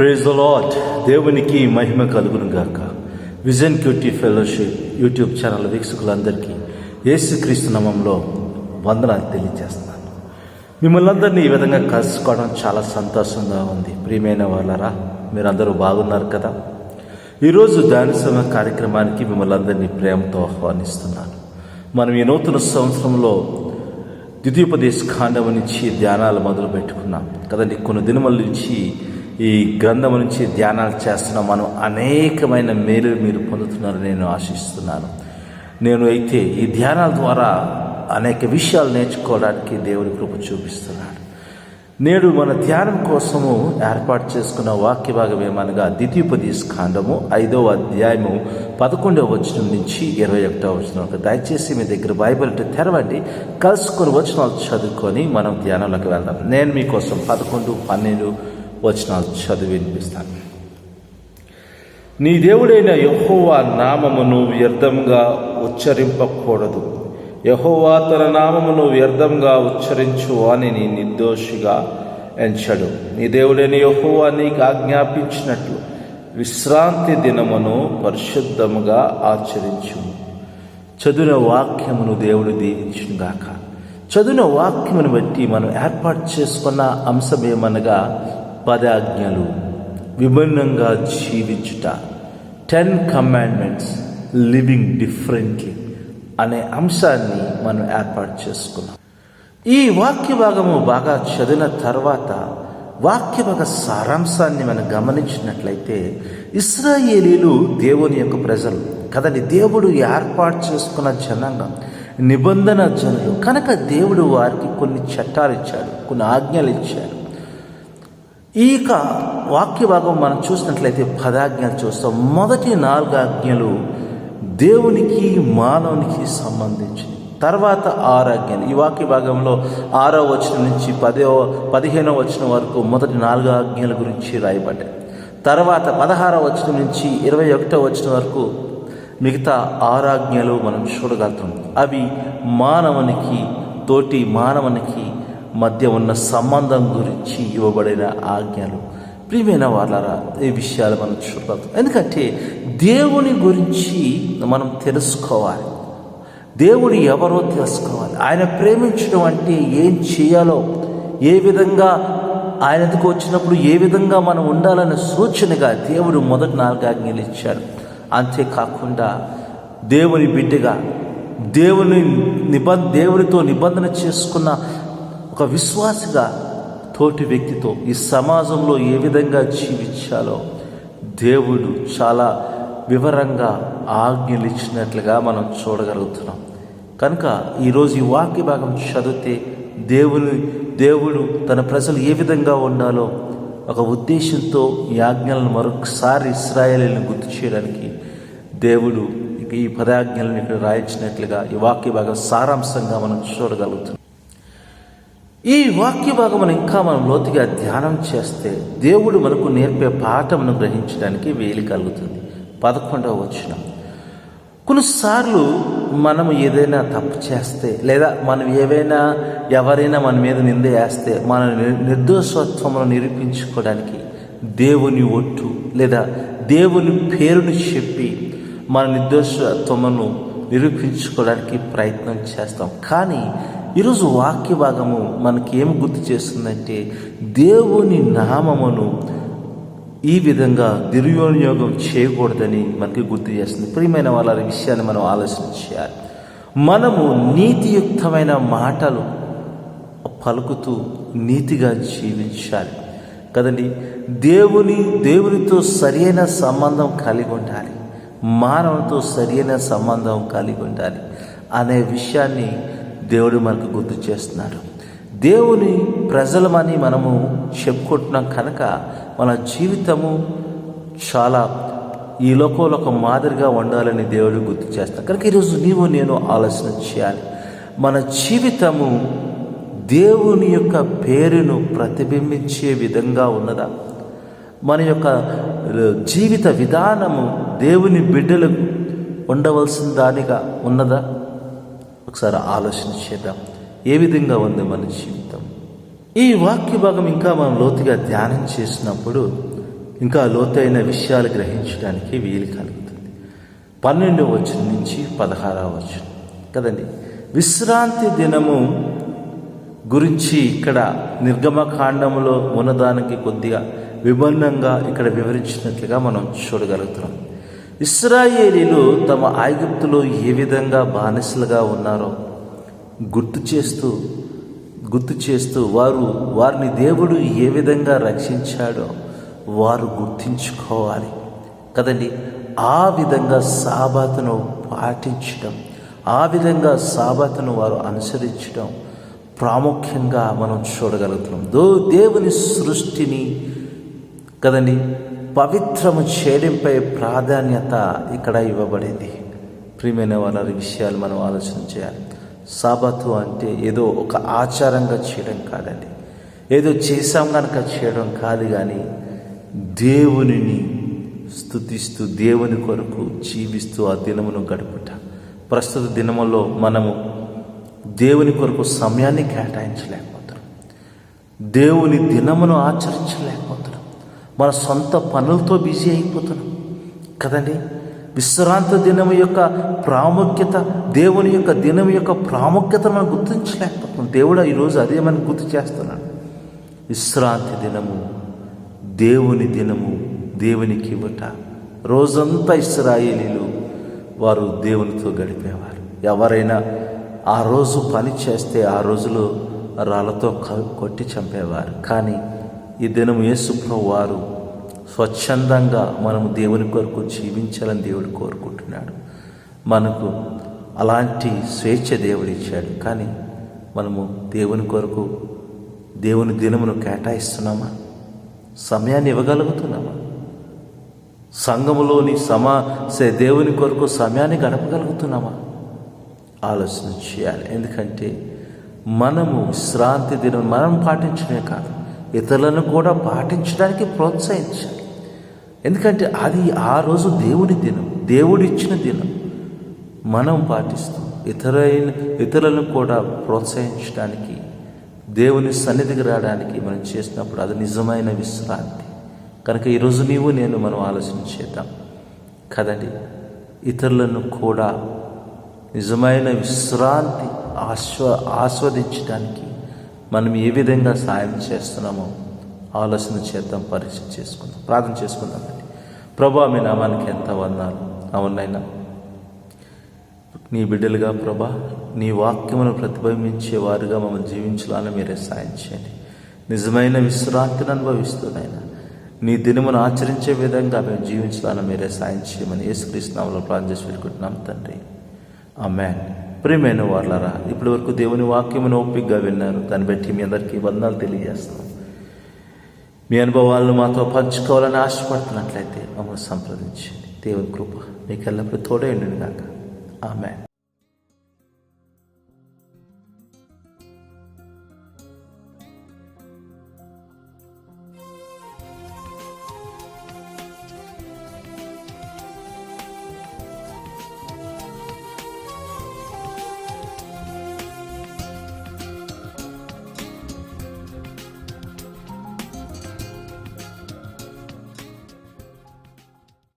Praise the lord దేవునికి మహిమ కలుగును గాక. Vision QT fellowship YouTube channel వీక్షకులందరికీ యేసుక్రీస్తు నామంలో వందనాలు తెలియజేస్తున్నాను. మిమ్మల్ని అందరినీ ఈ విధంగా కలుసుకోవడం చాలా సంతోషంగా ఉంది. ప్రియమైన వాళ్ళరా మీరందరూ బాగున్నారు కదా? ఈరోజు ధ్యాన కార్యక్రమానికి మిమ్మల్ని అందరినీ ప్రేమతో ఆహ్వానిస్తున్నాను. మనం ఈ నూతన సంవత్సరంలో ద్వితీయోపదేశ కాండం నుంచి ధ్యానాలు మొదలు పెట్టుకున్నాం కదండి కొన్ని దినముల నుంచి ఈ గ్రంథం నుంచి ధ్యానాలు చేస్తున్న. మనం అనేకమైన మేలు మీరు పొందుతున్నారని నేను ఆశిస్తున్నాను. నేను అయితే ఈ ధ్యానాల ద్వారా అనేక విషయాలు నేర్చుకోవడానికి దేవుడి కృప చూపిస్తున్నాడు నేడు మన ధ్యానం కోసము ఏర్పాటు చేసుకున్న వాక్య భాగం ఏమనగా ద్వితీయోపదేశ కాండము ఐదవ అధ్యాయము పదకొండవ వచనం నుంచి ఇరవై ఒకటవ వచనం దయచేసి మీ దగ్గర బైబిల్ తెరవండి. కలుసుకొని వచనాలు చదువుకొని మనం ధ్యానంలోకి వెళ్దాం. నేను మీకోసం పదకొండు పన్నెండు వచనాలు చదివి వినిపిస్తాను. నీ దేవుడైన యహోవా నామమును వ్యర్థంగా ఉచ్చరింపకూడదు. యహోవా తన నామమును వ్యర్థంగా ఉచ్చరించు అని నీ నిర్దోషిగా ఎంచడు. నీ దేవుడైన యహోవా నీకు ఆజ్ఞాపించినట్లు విశ్రాంతి దినమును పరిశుద్ధముగా ఆచరించు చదువున వాక్యమును దేవుడు దీవించుగాక చదువున వాక్యమును బట్టి మనం ఏర్పాటు చేసుకున్న అంశం ఏమనగా పదాజ్ఞలు విభిన్నంగా జీవించుట టెన్ కమాండ్మెంట్స్ లివింగ్ డిఫరెంట్లీ అనే అంశాన్ని మనం ఏర్పాటు చేసుకున్నాం. ఈ వాక్య భాగము బాగా చదివిన తర్వాత వాక్య భాగ సారాంశాన్ని మనం గమనించినట్లయితే ఇస్రాయేలీలు దేవుని యొక్క ప్రజలు కదండి దేవుడు ఏర్పాటు చేసుకున్న జనాంగం నిబంధన జనులు. కనుక దేవుడు వారికి కొన్ని చట్టాలు ఇచ్చాడు కొన్ని ఆజ్ఞలు ఇచ్చాడు. ఈ యొక్క వాక్య భాగం మనం చూసినట్లయితే పదాజ్ఞలు చూస్తాం. మొదటి నాలుగు ఆజ్ఞలు దేవునికి మానవునికి సంబంధించింది తర్వాత ఆరాజ్ఞలు ఈ వాక్య భాగంలో ఆరో వచనం నుంచి పదో పదిహేనో వచనం వరకు మొదటి నాలుగు ఆజ్ఞల గురించి రాయబడ్డాయి. తర్వాత పదహారో వచనం నుంచి ఇరవై ఒకటో వచనం వరకు మిగతా ఆరాజ్ఞలు మనం చూడగలుగుతాం. అవి మానవునికి తోటి మానవునికి మధ్య ఉన్న సంబంధం గురించి ఇవ్వబడిన ఆజ్ఞలు. ప్రియమైన వాళ్ళరా ఈ విషయాలు మనం చూడదు ఎందుకంటే దేవుని గురించి మనం తెలుసుకోవాలి. దేవుడు ఎవరో తెలుసుకోవాలి. ఆయన ప్రేమించడం అంటే ఏం చేయాలో ఏ విధంగా ఆయనకు వచ్చినప్పుడు ఏ విధంగా మనం ఉండాలనే సూచనగా దేవుడు మొదటి నాలుగు ఆజ్ఞలు ఇచ్చాడు. అంతేకాకుండా దేవుని బిడ్డగా దేవుని నిబంధ దేవునితో నిబంధన చేసుకున్న ఒక విశ్వాసిగా తోటి వ్యక్తితో ఈ సమాజంలో ఏ విధంగా జీవించాలో దేవుడు చాలా వివరంగా ఆజ్ఞలు ఇచ్చినట్లుగా మనం చూడగలుగుతున్నాం. కనుక ఈరోజు ఈ వాక్య భాగం చదివితే దేవుని దేవుడు తన ప్రజలు ఏ విధంగా ఉండాలో ఒక ఉద్దేశంతో ఈ ఆజ్ఞలను మరొకసారి ఇస్రాయేలీలను గుర్తు చేయడానికి దేవుడు ఈ పదాజ్ఞలను ఇక్కడ రాయించినట్లుగా ఈ వాక్య భాగం సారాంశంగా మనం చూడగలుగుతున్నాం. ఈ వాక్య భాగమును ఇంకా మనం లోతుగా ధ్యానం చేస్తే దేవుడు మనకు నేర్పే పాఠమును గ్రహించడానికి వేలు కలుగుతుంది. పదకొండవ వచ్చిన కొన్నిసార్లు మనం ఏదైనా తప్పు చేస్తే లేదా మనం ఏవైనా ఎవరైనా మన మీద నింద వేస్తే మన నిర్దోషత్వమును నిరూపించుకోవడానికి దేవుని ఒట్టు లేదా దేవుని పేరుని చెప్పి మన నిర్దోషత్వమును నిరూపించుకోవడానికి ప్రయత్నం చేస్తాం. కానీ ఈరోజు వాక్య భాగము మనకి ఏం గుర్తు చేస్తుందంటే దేవుని నామమును ఈ విధంగా దుర్వినియోగం చేయకూడదని మనకి గుర్తు చేస్తుంది. ప్రియమైన వాళ్ళ విషయాన్ని మనం ఆలోచన చేయాలి మనము నీతియుక్తమైన మాటలు పలుకుతూ నీతిగా జీవించాలి. కదండి? దేవుని దేవునితో సరియైన సంబంధం కలిగి ఉండాలి. మానవునితో సరైన సంబంధం కలిగి ఉండాలి అనే విషయాన్ని దేవుడు మనకు గుర్తు చేస్తున్నాడు. దేవుని ప్రజలమని మనము చెప్పుకుంటున్నాం కనుక మన జీవితము చాలా ఈ లోకంలో ఒక మాదిరిగా ఉండాలని దేవుడు గుర్తు చేస్తాం కనుక ఈరోజు నీవు నేను ఆలోచన చేయాలి. మన జీవితము దేవుని యొక్క పేరును ప్రతిబింబించే విధంగా ఉన్నదా? మన యొక్క జీవిత విధానము దేవుని బిడ్డలకు ఉండవలసిన దానిగా ఉన్నదా? ఒకసారి ఆలోచన చేద్దాం. ఏ విధంగా ఉంది మన జీవితం? ఈ వాక్య భాగం ఇంకా మనం లోతుగా ధ్యానం చేసినప్పుడు ఇంకా లోతైన విషయాలు గ్రహించడానికి వీలు కలుగుతుంది. పన్నెండు వచనం నుంచి పదహారవ వచనం. కదండి? విశ్రాంతి దినము గురించి ఇక్కడ నిర్గమకాండంలో ఉన్నదానికి కొద్దిగా విభిన్నంగా ఇక్కడ వివరించినట్లుగా మనం చూడగలుగుతున్నాం. ఇస్రాయేలీలు తమ ఐగుప్తులో ఏ విధంగా బానిసలుగా ఉన్నారో గుర్తు చేస్తూ గుర్తు చేస్తూ వారు వారిని దేవుడు ఏ విధంగా రక్షించాడో వారు గుర్తించుకోవాలి. కదండి ఆ విధంగా సాబాతును పాటించడం ఆ విధంగా సాబాతును వారు అనుసరించడం ప్రాముఖ్యంగా మనం చూడగలుగుతున్నాం. దో దేవుని సృష్టిని కదండి పవిత్రము చేయడంపై ప్రాధాన్యత ఇక్కడ ఇవ్వబడింది. ప్రియమైన వారి విషయాలు మనం ఆలోచన చేయాలి. సాబతు అంటే ఏదో ఒక ఆచారంగా చేయడం కాదండి. ఏదో చేసాం కనుక చేయడం కాదు కానీ దేవునిని స్థుతిస్తూ దేవుని కొరకు జీవిస్తూ ఆ దినమును గడుపుట. ప్రస్తుత దినములో మనము దేవుని కొరకు సమయాన్ని కేటాయించలేకపోతున్నాం. దేవుని దినమును ఆచరించలేకపోతున్నాం. మన సొంత పనులతో బిజీ అయిపోతున్నాం. కదండి? విశ్రాంతి దినం యొక్క ప్రాముఖ్యత దేవుని యొక్క దినం యొక్క ప్రాముఖ్యత మనం గుర్తించలేకపోతున్నాం. దేవుడు ఈరోజు అదే మనం గుర్తు చేస్తున్నాడు. విశ్రాంతి దినము దేవుని దినము దేవునికి ఇవ్వట. రోజంతా ఇస్రాయేలీలు వారు దేవునితో గడిపేవారు. ఎవరైనా ఆ రోజు పని చేస్తే ఆ రోజులో రాళ్ళతో క- కొట్టి చంపేవారు. కానీ ఈ దినం యేసుప్రభు వారు స్వచ్ఛందంగా మనము దేవుని కొరకు జీవించాలని దేవుడు కోరుకుంటున్నాడు. మనకు అలాంటి స్వేచ్ఛ దేవుడు ఇచ్చాడు. కానీ మనము దేవుని కొరకు దేవుని దినమును కేటాయిస్తున్నామా? సమయాన్ని ఇవ్వగలుగుతున్నామా? సంఘములోని సమా సే- దేవుని కొరకు సమయాన్ని గడపగలుగుతున్నామా? ఆలోచన చేయాలి. ఎందుకంటే మనము విశ్రాంతి దినం మనం పాటించడమే కాదు ఇతరులను కూడా పాటించడానికి ప్రోత్సహించాలి. ఎందుకంటే అది ఆ రోజు దేవుని దినం దేవుడిచ్చిన దినం. మనం పాటిస్తాం. ఇతరైన ఇతరులను కూడా ప్రోత్సహించడానికి దేవుని సన్నిధికి రావడానికి మనం చేసినప్పుడు అది నిజమైన విశ్రాంతి. కనుక ఈరోజు నీవు నేను మనం ఆలోచన చేద్దాం. కదండి ఇతరులను కూడా నిజమైన విశ్రాంతి ఆస్వ ఆస్వాదించడానికి మనం ఏ విధంగా సాయం చేస్తున్నామో ఆలోచన చేద్దాం పరీక్ష చేసుకుందాం ప్రార్థన చేసుకుందామండి ప్రభా మీ నామానికి ఎంత వందాలు అవునైనా నీ బిడ్డలుగా ప్రభా నీ వాక్యమును ప్రతిబింబించే వారుగా మమ్మల్ని జీవించాలని మీరే సాయం చేయండి. నిజమైన విశ్రాంతిని అనుభవిస్తున్నాయినా నీ దినమును ఆచరించే విధంగా మేము జీవించాలని మీరే సాయం చేయమని యేసుక్రీస్తునామలో ప్రార్థన చేసి పెట్టుకుంటున్నాం తండ్రి. ఆమెన్. ప్రియమైన వాళ్ళరా ఇప్పటి వరకు దేవుని వాక్యమును ఓపికగా విన్నారు. దాన్ని బట్టి మీ అందరికీ వందనాలు తెలియజేస్తున్నాం. మీ అనుభవాలను మాతో పంచుకోవాలని ఆశపడుతున్నట్లయితే మమ్మల్ని సంప్రదించండి. దేవుని కృప మీకు ఎల్లప్పుడూ తోడే ఉండండి కాక ఆమె